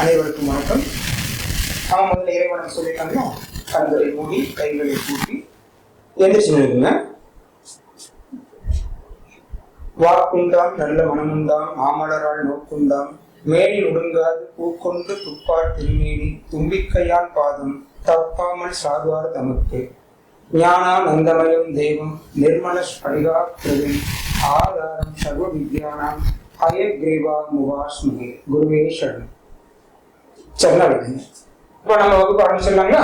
அனைவருக்கும் வணக்கம். அவன் முதல்ல இறைவனை சொல்லிட்டாங்கன்னா கண்களை மூடி கைகளை கூட்டி எந்திரிச்சு நிற்குங்க வாக்குண்டாம் நல்ல மனமுண்டாம் மாமலரால் நோக்குண்டாம். மேலில் ஒடுங்காது பூக்கொண்டு துப்பார் திருமேனி தும்பிக்கையான் பாதம் தப்பாமல் சார்வார் தமக்கு. ஞானா நந்தமயம் தெய்வம் நிர்மல ஸ்படிகா பிரதி ஆதாரம் சர்வ வித்யானாம் அயக்ரீவா முவாஸ்மகே குருவே சரணம். சரணம் இப்போ நம்ம வகுப்பு ஆரம்பிச்சிடலாங்களா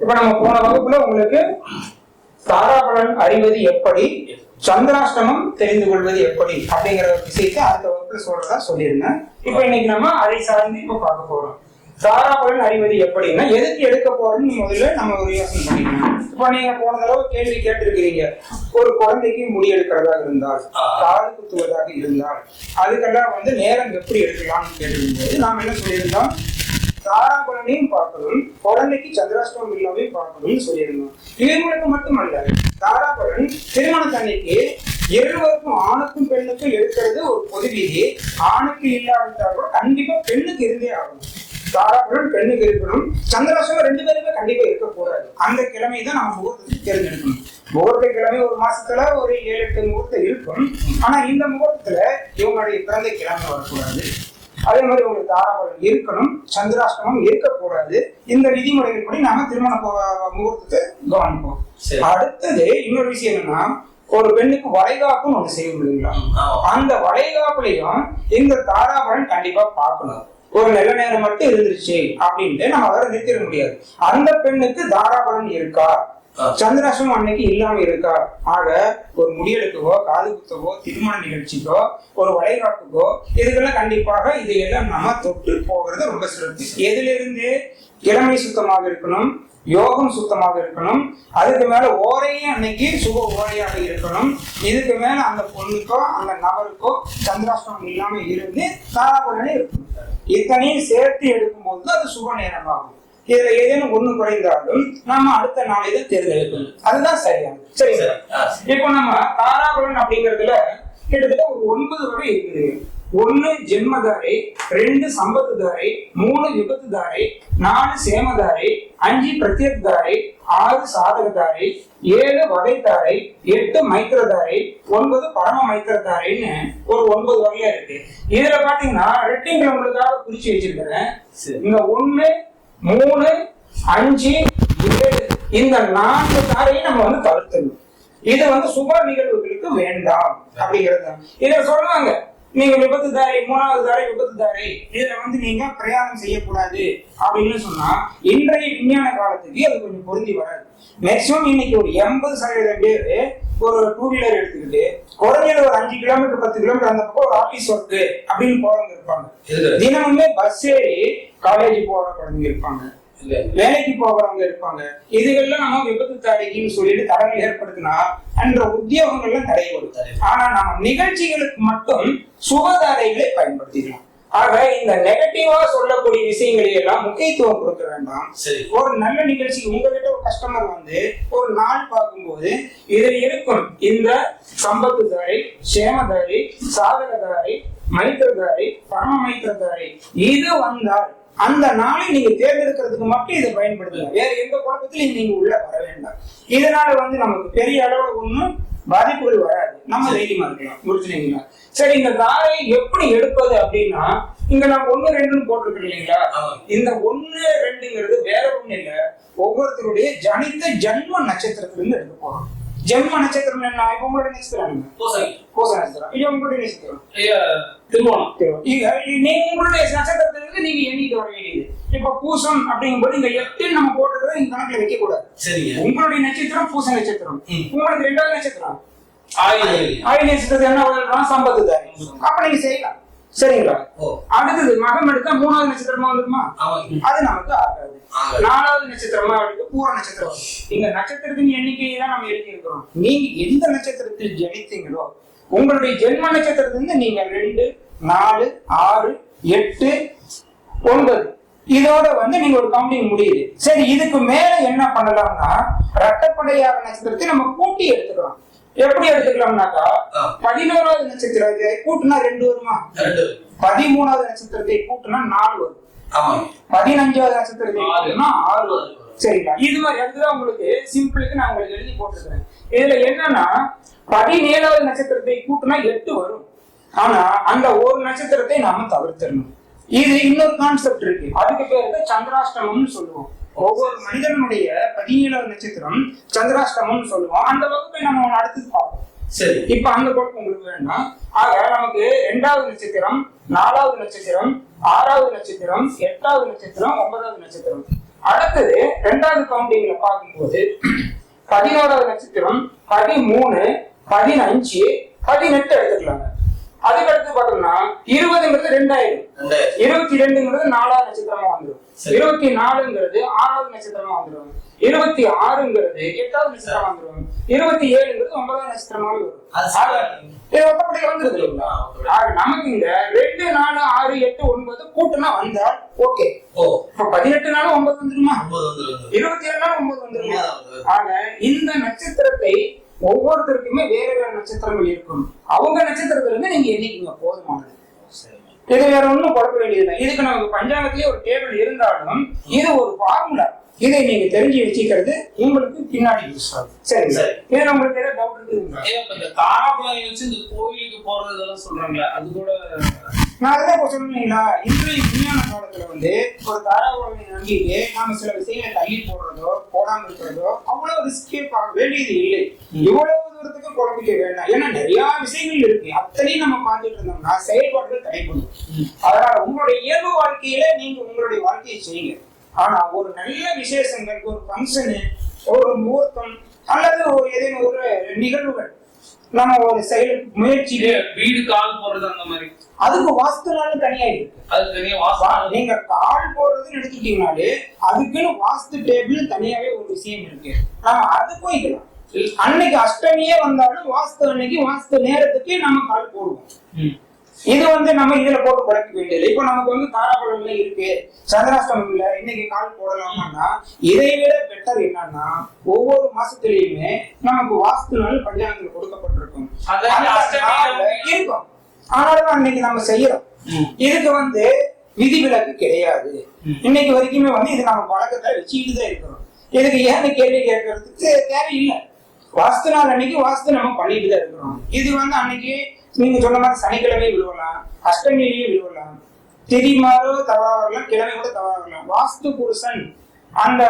இப்போ நம்ம போன வகுப்புல உங்களுக்கு தாராபலன் அறிவது எப்படி சந்திராஷ்டமம் தெரிந்து கொள்வது எப்படி அப்படிங்கிற ஒரு விஷயத்தை அடுத்த வகுப்புல சொல்றதா சொல்லியிருந்தேன். இப்போ இன்னைக்கு நம்ம அதை சார்ந்து இப்போ பார்க்க போறோம். தாராபலன் அறிவது எப்படின்னா எதுக்கு எடுக்க போறோம்னு முதல்ல நம்ம ஒரு யோசனை பண்ணிக்கணும். இப்ப நீங்க போன தடவை கேள்வி கேட்டிருக்கிறீங்க ஒரு குழந்தைக்கு முடி எடுக்கிறதா இருந்தால் காது குத்துவதாக இருந்தால் அதுக்கெல்லாம் வந்து நேரம் எப்படி எடுக்கலாம்னு கேட்டிருந்தது. நாம் என்ன சொல்லியிருந்தோம்? தாராபலனையும் பார்க்கணும் குழந்தைக்கு சந்திராஷ்டமம் இல்லாமே பார்க்கணும்னு சொல்லியிருந்தோம். இவங்களுக்கு மட்டுமல்ல தாராபலன் திருமணத்தன்னைக்கு இருவருக்கும் ஆணுக்கும் பெண்ணுக்கும் எடுக்கிறது ஒரு பொது விதி ஆணுக்கு இல்லாவிட்டால் கூட கண்டிப்பா பெண்ணுக்கு இருந்தே ஆகணும். தாராபலன் பெண்ணுக்கு இருக்கணும். சந்திராஷ்டமம் ரெண்டு பேருமே கண்டிப்பா இருக்கக்கூடாது. அந்த கிழமை தான் நம்ம முகூர்த்தத்துக்கு தேர்ந்தெடுக்கணும். முகூர்த்த கிழமை ஒரு மாசத்துல ஒரு ஏழு எட்டு முகூர்த்தம் இருக்கும். ஆனா இந்த முகூர்த்தத்துல இவங்களுடைய பிறந்த கிழமை வரக்கூடாது. அதே மாதிரி உங்களுக்கு தாராபலம் இருக்கணும். சந்திராஷ்டமம் இருக்கக்கூடாது. இந்த விதிமுறைகள் படி நாம திருமண முகூர்த்தத்தை கவனிப்போம். அடுத்தது இன்னொரு விஷயம் என்னன்னா ஒரு பெண்ணுக்கு வளைகாப்புன்னு ஒண்ணு செய்ய முடியுங்களா. அந்த வளைகாப்புலயும் இந்த தாராபலன் கண்டிப்பா பார்க்கணும். ஒரு நல்ல நேரம் மட்டும் இருந்துருச்சு அப்படின்ட்டு நம்ம அவரை நிறுத்திட முடியாது. அந்த பெண்ணுக்கு தாராபலன் இருக்கா? சந்திராசம் அன்னைக்கு இல்லாம இருக்கா? ஆக ஒரு முடியெடுக்கவோ காது குத்தவோ திருமண நிகழ்ச்சிக்கோ ஒரு வளைகாப்புக்கோ இதுக்கெல்லாம் கண்டிப்பாக இதையெல்லாம் நம்ம தொட்டு போகிறது ரொம்ப சிறப்பு. எதுல இருந்து இளமை சுத்தமாக இருக்கணும் யோகம் சுத்தமாக இருக்கணும் அதுக்கு மேல ஓரையும் அன்னைக்கு சுப ஓரையாக இருக்கணும் இதுக்கு மேல அந்த பொண்ணுக்கோ அந்த நபருக்கோ சந்திராஷ்டமம் இல்லாம இருந்து தாராபலனே இருக்கணும். இத்தனையும் சேர்த்து எடுக்கும்போது போது அது சுப நேரமாகும். இதுல ஏதேனும் ஒண்ணு குறைந்தாலும் நாம அடுத்த நாளையில தேர்ந்தெடுக்கணும் அதுதான் சரிங்களா சரி. ஆ. இப்போ நம்ம தாராபலன் அப்படிங்கறதுல கிட்டத்தட்ட ஒரு ஒன்பது வரை இருக்குது ஒண்ணு ஜென்மதாரை ரெண்டு சம்பத்துதாரை மூணு விபத்துதாரை நாலு சேமதாரை அஞ்சு பிரத்யேகதாரை ஆறு சாதகதாரை ஏழு வகைதாரை எட்டு மைத்திரதாரை ஒன்பது பரம மைத்திரதாரைன்னு ஒரு ஒன்பது வகையா இருக்கு இதுல பாத்தீங்கன்னா ரெட்டிங்களை உங்களுக்காக குறிச்சு வச்சிருக்கிறேன் சரி. இந்த ஒண்ணு மூணு அஞ்சு ஏழு. இந்த நான்கு தாரையும் நம்ம வந்து தவிர்த்துடணும் இது வந்து சுப நிகழ்வுகளுக்கு வேண்டாம் அப்படிங்கிறது இத இதுல சொல்லுவாங்க நீங்க விபத்து தாரை மூணாவது தாரை விபத்து தாரை இதுல வந்து நீங்க பிரயாணம் செய்யக்கூடாது. அப்படின்னு சொன்னா இன்றைய விஞ்ஞான காலத்துக்கு அது கொஞ்சம் பொருந்தி வராது. மேக்சிமம் இன்னைக்கு ஒரு எண்பது சதவீதம் பேரு ஒரு டூ வீலர் எடுத்துக்கிட்டு குறைஞ்சது ஒரு அஞ்சு கிலோமீட்டர் பத்து கிலோமீட்டர் அந்த பக்கம் ஒரு ஆபீஸ் ஒர்க் அப்படின்னு போறவங்க இருப்பாங்க. தினமுமே பஸ் ஏறி காலேஜ் போற குழந்தைங்க இருப்பாங்க. வேலைக்கு போகிறவங்க இருப்பாங்க. இதுகள்லாம் நம்ம விபத்து தடைன்னு சொல்லிட்டு தடங்கள் ஏற்படுத்தினா அன்ற உத்தியோகங்கள்லாம் தடைபடும் ஆனா நம்ம நிகழ்ச்சிகளுக்கு மட்டும் சுபதாரைகளை பயன்படுத்திக்கலாம். ஆக இந்த நெகட்டிவா சொல்லக்கூடிய விஷயங்களை எல்லாம் முக்கியத்துவம் கொடுக்க வேண்டாம். சரி. ஒரு நல்ல நிகழ்ச்சி உங்ககிட்ட ஒரு கஸ்டமர் வந்து ஒரு நாள் பார்க்கும்போது இதில் இருக்கும் இந்த சம்பத்துதாரி சேமதாரி சாதகதாரி மைத்திரதாரி பரம மைத்திரதாரி இது வந்தால் அந்த நாளை நீங்க தேர்ந்தெடுக்கிறதுக்கு மட்டும் இதை பயன்படுத்துங்க வேற எந்த குழப்பத்திலையும் நீங்க உள்ள வர வேண்டாம். இதனால வந்து நமக்கு பெரிய அளவுல ஒண்ணும் பாதிப்புகள் வராது. நம்ம தைரியமா இருக்கலாம். புரிஞ்சுங்களா சரி இந்த தாரை எப்படி எடுப்பது அப்படின்னா இங்க நான் ஒண்ணு ரெண்டுன்னு போட்டிருக்கேன் இல்லைங்களா. இந்த ஒண்ணு ரெண்டுங்கிறது வேற ஒண்ணு இல்ல. ஒவ்வொருத்தருடைய ஜனித்த ஜன்ம நட்சத்திரத்திலிருந்து எடுக்க போறோம். ஜென்ம நட்சத்திரம் என்ன இப்ப உங்களோட நட்சத்திரம் என்ன? பூசணி. கோச நட்சத்திரம் இது உங்களுடைய நட்சத்திரம் ஐயா, திருவோணம். இங்க நீங்க உங்களுடைய நட்சத்திரத்திலிருந்து நீங்க எண்ணிட்டு வர வேண்டியது இப்ப பூசம் அப்படிங்கும்போது இந்த எட்டு நம்ம போட்டுக்கிறத இந்த கணக்குல வைக்க கூடாது சரிங்க. உங்களுடைய நட்சத்திரம் பூச நட்சத்திரம். உங்களுக்கு ரெண்டாவது நட்சத்திரம். ஆயுத நட்சத்திரத்தை என்ன சம்பத்து அப்ப நீங்க செய்யலாம் சரிங்களா. அடுத்தது மகம் எடுத்தா மூணாவது நட்சத்திரமா வந்துருமா. அது நமக்கு ஆகாது. நாலாவது நட்சத்திரமா எடுத்து பூர நட்சத்திரம். இங்க நட்சத்திரத்தின் எண்ணிக்கையை தான் நம்ம எழுதி இருக்கிறோம் நீங்க எந்த நட்சத்திரத்தில் ஜனித்தீங்களோ உங்களுடைய ஜென்ம நட்சத்திரத்திலிருந்து நீங்க ரெண்டு நாலு ஆறு எட்டு ஒன்பது இதோட வந்து நீங்க ஒரு கவுண்டிங் முடியுது சரி இதுக்கு மேல என்ன பண்ணலாம்னா ரட்டப்படையாக நட்சத்திரத்தை நம்ம கூட்டி எடுத்துக்கலாம் எப்படி எடுத்துக்கலாம்னாக்கா. பதினோராவது நட்சத்திரம் இது கூட்டுனா ரெண்டு வருமா. பதிமூணாவது நட்சத்திரத்தை கூட்டினா நாலு வரும். பதினஞ்சாவது நட்சத்திரத்தை. கூட்டினா ஆறு வரும். சரிங்களா? இது மாதிரி அதுதான் உங்களுக்கு சிம்பிளுக்கு நான் உங்களுக்கு எழுதி போட்டிருக்கிறேன். இதுல என்னன்னா பதினேழாவது நட்சத்திரத்தை கூட்டினா எட்டு வரும். ஆனா அந்த ஒரு நட்சத்திரத்தை நாம தவிர்த்திடணும். இது இன்னொரு கான்செப்ட் இருக்கு. அதுக்கு பேரு சந்திராஷ்டமம்னு சொல்லுவோம். ஒவ்வொரு மனிதனுடைய பதினேழாவது நட்சத்திரம் சந்திராஷ்டமம்னு சொல்லுவோம். அந்த வகுப்பை நம்ம அடுத்து பார்ப்போம். சரி. இப்ப அந்த குழப்பம் உங்களுக்கு வேண்டாம் ஆக நமக்கு ரெண்டாவது நட்சத்திரம் நாலாவது நட்சத்திரம் ஆறாவது நட்சத்திரம் எட்டாவது நட்சத்திரம் ஒன்பதாவது நட்சத்திரம். அடுத்தது ரெண்டாவது கவுண்டிங்ல பார்க்கும்போது பதினோராவது நட்சத்திரம் பதிமூணு பதினஞ்சு பதினெட்டு எடுத்துக்கலாங்க. அதுக்கு அடுத்து பார்த்தோம்னா இருபதுங்கிறது ரெண்டாயிரம். இருபத்தி ரெண்டுங்கிறது நாலாவது நட்சத்திரமா வந்துடும். இருபத்தி நாலுங்கிறது ஆறாவது நட்சத்திரமா வந்துடும் இருபத்தி ஆறுங்கிறது எட்டாவது நட்சத்திரமா வந்துடும் இருபத்தி ஏழுங்கிறது ஒன்பதாவது நட்சத்திரமாவே வரும். இது ஒத்தப்படி வந்துருது இல்லைங்களா. ஆக நமக்கு இங்க ரெண்டு நாலு ஆறு எட்டு ஒன்பது கூட்டுனா வந்தால் ஓகே. ஓ. இப்ப பதினெட்டு நாளும் ஒன்பது வந்துருமா இருபத்தி ஏழு நாள் ஒன்பது வந்துருமா. ஆக இந்த நட்சத்திரத்தை ஒவ்வொருத்தருக்குமே வேற வேற நட்சத்திரங்கள் இருக்கும். அவங்க நட்சத்திரத்துல இருந்து நீங்க எண்ணிக்கீங்க போதுமானது இது வேற ஒண்ணும் குழப்ப வேண்டியதில்லை. இதுக்கு நமக்கு பஞ்சாங்கத்திலே ஒரு டேபிள் இருந்தாலும் இது ஒரு ஃபார்முலா இதை நீங்க தெரிஞ்சு வச்சுக்கிறது உங்களுக்கு பின்னாடி யூஸ் ஆகும். சரி. சரி. இதுல உங்களுக்கு ஏதாவது டவுட் இப்ப இந்த தாராபுரம் வச்சு இந்த கோயிலுக்கு போறது இதெல்லாம் சொல்றாங்களே அது கூட நான் அதான் இப்ப சொன்னீங்களா இன்றைய விஞ்ஞான காலத்துல வந்து ஒரு தாராபுரமை நம்பிட்டு நாம சில விஷயங்களை தள்ளி போடுறதோ போடாம இருக்கிறதோ அவ்வளவு ரிஸ்கே பார்க்க வேண்டியது இல்லை. இவ்வளவு தூரத்துக்கு குழப்பிக்க வேண்டாம். ஏன்னா நிறைய விஷயங்கள் இருக்கு. அத்தனையும் நம்ம பார்த்துட்டு இருந்தோம்னா செயல்பாடுகள் தடைப்படும் அதனால உங்களுடைய இயல்பு வாழ்க்கையில நீங்க உங்களுடைய வாழ்க்கையை செய்யுங்க. ஆனா ஒரு நல்ல விசேஷங்கள் ஒரு ஃபங்க்ஷனு ஒரு முகூர்த்தம் அல்லது ஒரு ஏதேனும் ஒரு நிகழ்வுகள் நம்ம ஒரு செயல் முயற்சி இது வீடு கால் போடுறது அந்த மாதிரி. அதுக்கு வாஸ்துனாலும் தனியா இருக்கு அது தனியா வா- வாசம் நீங்க கால் போடுறதுன்னு எடுத்துட்டீங்கனாலே அதுக்குன்னு வாஸ்து டேபிள் தனியாவே ஒரு விஷயம் இருக்கு. நம்ம அது போய்க்கலாம். அன்னைக்கு அஷ்டமியே வந்தாலும் வாஸ்து அன்னைக்கு வாஸ்து நேரத்துக்கு நம்ம கால் போடுவோம். இது வந்து நம்ம இதுல போட்டு குழப்ப வேண்டியது இப்போ நமக்கு வந்து தாராபுரம்ல இருக்கு. சந்திராஷ்டமம்ல இன்னைக்கு கால் போடலாமான்னா இதை விட பெட்டர் என்னன்னா ஒவ்வொரு மாசத்துலயுமே நமக்கு வாஸ்து நாள் பஞ்சாங்கத்துல கொடுக்கப்பட்டிருக்கும் இருக்கும். ஆனாலும் அன்னைக்கு நம்ம செய்யறோம். இதுக்கு வந்து விதிவிலக்கு கிடையாது. இன்னைக்கு வரைக்குமே வந்து இது நம்ம பழக்கத்தை வச்சுக்கிட்டு தான் இருக்கிறோம். இதுக்கு ஏன்னு கேள்வி கேட்கறதுக்கு தேவையில்லை. வாஸ்து நாள் அன்னைக்கு வாஸ்து நம்ம பண்ணிட்டு தான் இருக்கிறோம். இது வந்து அன்னைக்கு நீங்க சொன்ன மாதிரி சனிக்கிழமை விழுவலாம். அஷ்டமியிலேயே விழுவலாம். திதி தவறா வரலாம் கிழமை கூட தவறா வரலாம். வாஸ்து புருஷன் அந்த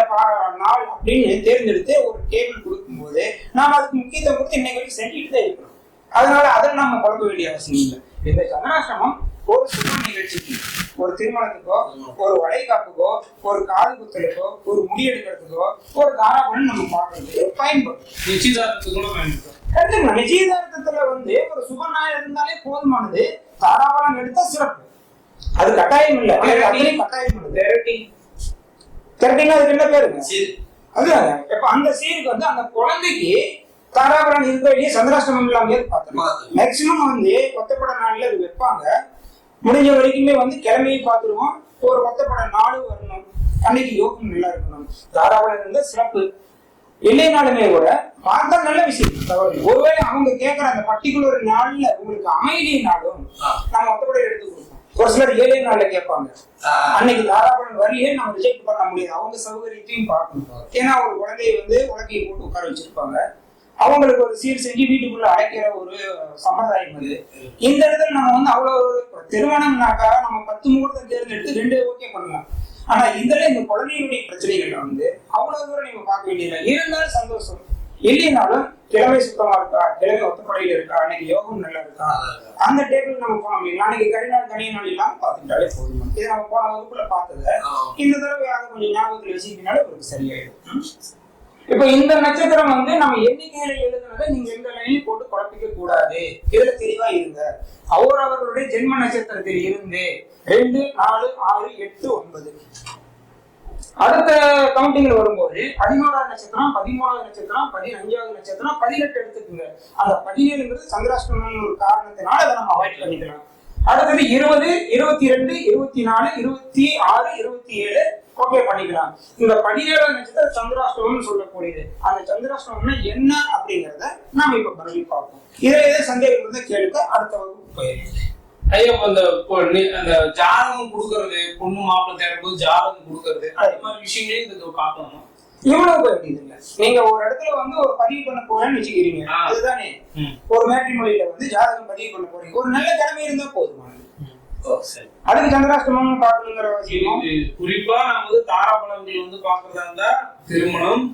நாள் அப்படின்னு தேர்ந்தெடுத்து ஒரு டேபிள் கொடுக்கும்போது நாம் அதுக்கு முக்கியத்துவம் கொடுத்து இன்னைக்கு வரைக்கும் செஞ்சுட்டு தான் இருக்கிறோம். அதனால அதை நம்ம குழப்ப வேண்டிய அவசியம் இல்லை. இந்த சந்திராஷ்டமம் ஒரு சுப நிகழ்ச்சிக்கு. ஒரு திருமணத்துக்கோ ஒரு வளைகாப்புக்கோ ஒரு காது குத்தலுக்கோ ஒரு முடி எடுக்கிறதுக்கோ ஒரு தாராபுரம் நம்ம பார்க்கறதுக்கு பயன்படும். நிச்சயதார்த்தத்துக்கு கண்டிப்பா நிச்சயதார்த்தத்துல வந்து ஒரு சுப நாள் இருந்தாலே போதுமானது. தாராபுரம் எடுத்தா சிறப்பு. அது கட்டாயம் இல்லை. கட்டாயம் தெரட்டி கரெக்டினா அதுக்கு என்ன சரி. அதுதான்? இப்ப அந்த சீருக்கு வந்து அந்த குழந்தைக்கு தாராபுரம் இருக்க வேண்டிய சந்திராஷ்டமம் இல்லாம பார்த்தோம். மேக்சிமம் வந்து ஒத்தப்பட நாள்ல அது வைப்பாங்க. முடிஞ்ச வரைக்குமே வந்து கிழமையை பார்த்துருவோம். ஒரு ஒத்தப்பட நாளும் வரணும். அன்னைக்கு யோகம் நல்லா இருக்கணும். தாராபுரம் இருந்தா சிறப்பு. இல்லைனாலுமே கூட பார்த்தா நல்ல விஷயம். தவறு. ஒருவேளை அவங்க கேட்கிற அந்த பர்டிகுலர் நாள்ல உங்களுக்கு அமைதியினாலும் ஆ. நம்ம ஒத்தப்பட எடுத்து கொடுப்போம். ஒரு சிலர் ஏழே நாள்ல கேட்பாங்க. அன்னைக்கு தாராபுரம் வரியே நம்ம ரிஜெக்ட் பண்ண முடியாது. அவங்க சௌகரியத்தையும் பார்க்கணும். ஏன்னா ஒரு குழந்தையை வந்து உலகையை போட்டு உட்கார வச்சிருப்பாங்க. அவங்களுக்கு ஒரு சீர் செஞ்சு வீட்டுக்குள்ள அடைக்கிற ஒரு சம்பிரதாயம் அது. இந்த இடத்துல நம்ம வந்து அவ்வளவு திருமணம்னாக்கா நம்ம பத்து முகூர்த்தம் தேர்ந்தெடுத்து ரெண்டு ஓகே பண்ணலாம். ஆனா இதுல இந்த குழந்தைகளுடைய பிரச்சனைகள்ல வந்து அவ்வளவு தூரம் நீங்க பார்க்க வேண்டியதில்லை. இருந்தாலும் சந்தோஷம். இல்லைனாலும் கிழமை சுத்தமா இருக்கா? கிழமை ஒத்தப்படையில இருக்கா? அன்னைக்கு யோகம் நல்லா இருக்கா? அந்த டேபிள் நம்ம போனோம். இல்லைங்களா? அன்னைக்கு கரிநாள் தனிய நாள் இல்லாம பார்த்துட்டாலே போதும். இது நம்ம போன வகுப்புல பார்த்தத. இந்த தடவை அதை கொஞ்சம் ஞாபகத்துல வச்சுக்கிட்டனால உங்களுக்கு சரியாயிடும்? இப்ப இந்த நட்சத்திரம் வந்து நம்ம எண்ணிக்கையில எழுதுனதை நீங்க எந்த லைனையும் போட்டு குழப்பிக்க கூடாது. இதுல தெளிவா இருங்க. அவர் அவர்களுடைய ஜென்ம நட்சத்திரத்தில் இருந்து ரெண்டு நாலு ஆறு எட்டு ஒன்பது. அடுத்த கவுண்டிங்ல வரும்போது பதினோராவது நட்சத்திரம் பதிமூணாவது நட்சத்திரம் பதினஞ்சாவது நட்சத்திரம் பதினெட்டு எடுத்துக்குங்க. அந்த பதினேழுங்கிறது சந்திராஷ்டமம் ஒரு காரணத்தினால அதை நம்ம அவாய்ட் பண்ணிக்கலாம். அடுத்தது இருபது இருபத்தி ரெண்டு இருபத்தி நாலு இருபத்தி ஆறு இருபத்தி ஏழு ஓகே பண்ணிக்கலாம். இந்த பதினேழாம் நட்சத்திரம் சந்திராஷ்டமம் சொல்லக்கூடியது. அந்த சந்திராஷ்டமம்னா என்ன அப்படிங்கறத நாம இப்ப மறுபடியும் பார்ப்போம். இதுல ஏதாவது சந்தேகம் இருந்தா கேளுங்க. அடுத்த வகுப்பு போயிருக்கோம் ஐயோ அந்த பொ- அந்த ஜாதகம் கொடுக்கறது பொண்ணு மாப்பிள்ளை தேடும்போது ஜாதகம் கொடுக்கறது அந்த மாதிரி விஷயங்களையும் இதுக்கு பார்க்கணும் இவ்வளவு இல்ல நீங்க ஒரு இடத்துல வந்து ஒரு பதிவு பண்ண போறேன்னு வச்சுக்கிறீங்க. அதுதானே. ஒரு மேட்ரிமொழியில வந்து ஜாதகம் பதிவு பண்ண போறீங்க. ஒரு நல்ல திறமை இருந்தா போதுமானது. அதுக்கு சந்திராஷ்டமம் பார்க்கணுங்கிற அவசியம் குறிப்பா நம்ம வந்து தாராபலங்கள் வந்து பாக்குறதா இருந்தா திருமணம்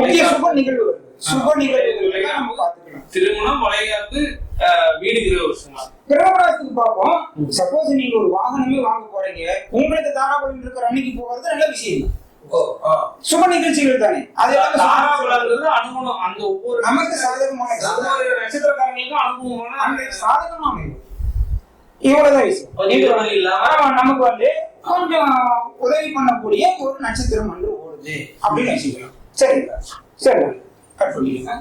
முக்கிய சுப நிகழ்வுகள். சுப நிகழ்வுகள் நம்ம பார்த்துக்கலாம். திருமணம் வளைகாப்பு வீடு கிரக வருஷங்களா கிரகபிரவேசத்துக்கு பார்ப்போம் சப்போஸ் நீங்க ஒரு வாகனமே வாங்க போறீங்க. உங்களுக்கு தாராபலம் இருக்கிற அன்னைக்கு போகிறது நல்ல விஷயம் தான். சுப நிகழ்ச்சிகள் தானே? அது அனுகூலம். அந்த ஒவ்வொரு நமக்கு சாதகமான நட்சத்திரக்காரங்களுக்கும் அனுபவமான அந்த சாதகமா அமையும் இவ்வளவுதான் விஷயம் நமக்கு வந்து கொஞ்சம் உதவி பண்ணக்கூடிய ஒரு நட்சத்திரம் வந்து ஓடுது. அப்படின்னு வச்சுக்கலாம் சரிங்களா? சரி கட் பண்ணிடுங்க.